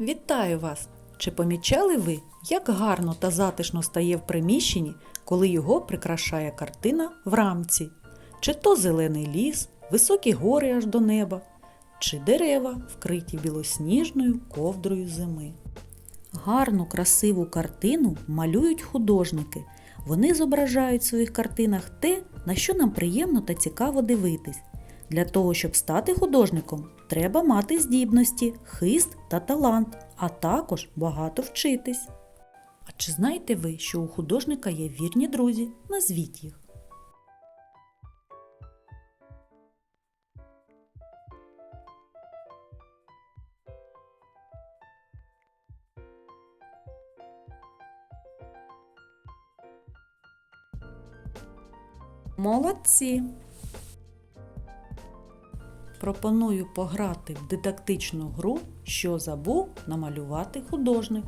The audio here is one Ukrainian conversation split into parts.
Вітаю вас! Чи помічали ви, як гарно та затишно стає в приміщенні, коли його прикрашає картина в рамці? Чи то зелений ліс, високі гори аж до неба, чи дерева, вкриті білосніжною ковдрою зими? Гарну, красиву картину малюють художники. Вони зображають в своїх картинах те, на що нам приємно та цікаво дивитись. Для того, щоб стати художником, треба мати здібності, хист та талант, а також багато вчитись. А чи знаєте ви, що у художника є вірні друзі? Назвіть їх. Молодці! Пропоную пограти в дидактичну гру, що забув намалювати художник.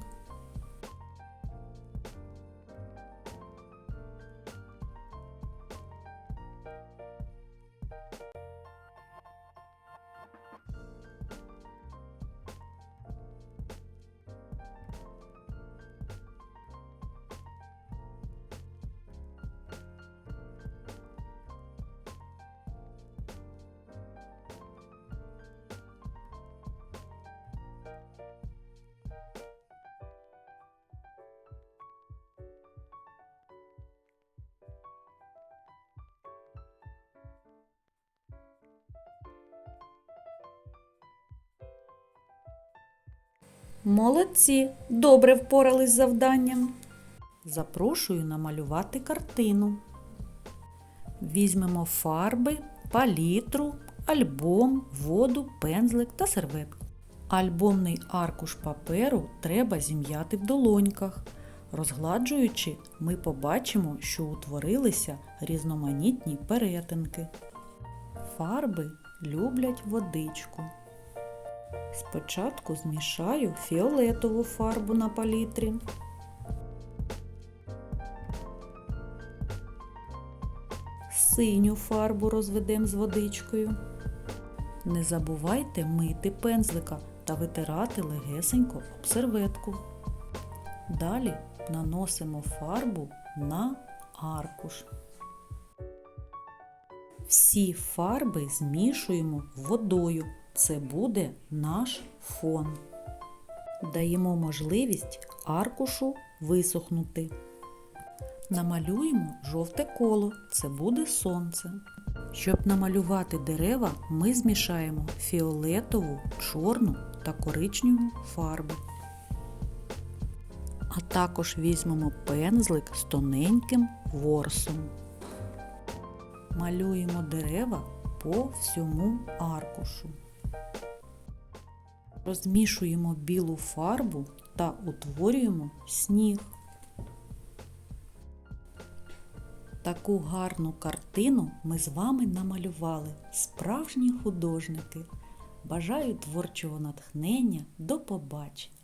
Молодці, добре впорались з завданням. Запрошую намалювати картину. Візьмемо фарби, палітру, альбом, воду, пензлик та серветку. Альбомний аркуш паперу треба зім'яти в долоньках. Розгладжуючи, ми побачимо, що утворилися різноманітні перетинки. Фарби люблять водичку. Спочатку змішаю фіолетову фарбу на палітрі. Синю фарбу розведемо з водичкою. Не забувайте мити пензлика та витирати легесенько об серветку. Далі наносимо фарбу на аркуш. Всі фарби змішуємо водою. Це буде наш фон. Даємо можливість аркушу висохнути. Намалюємо жовте коло, це буде сонце. Щоб намалювати дерева, ми змішаємо фіолетову, чорну та коричневу фарби. А також візьмемо пензлик з тоненьким ворсом. Малюємо дерева по всьому аркушу. Розмішуємо білу фарбу та утворюємо сніг. Таку гарну картину ми з вами намалювали, справжні художники. Бажаю творчого натхнення. До побачення!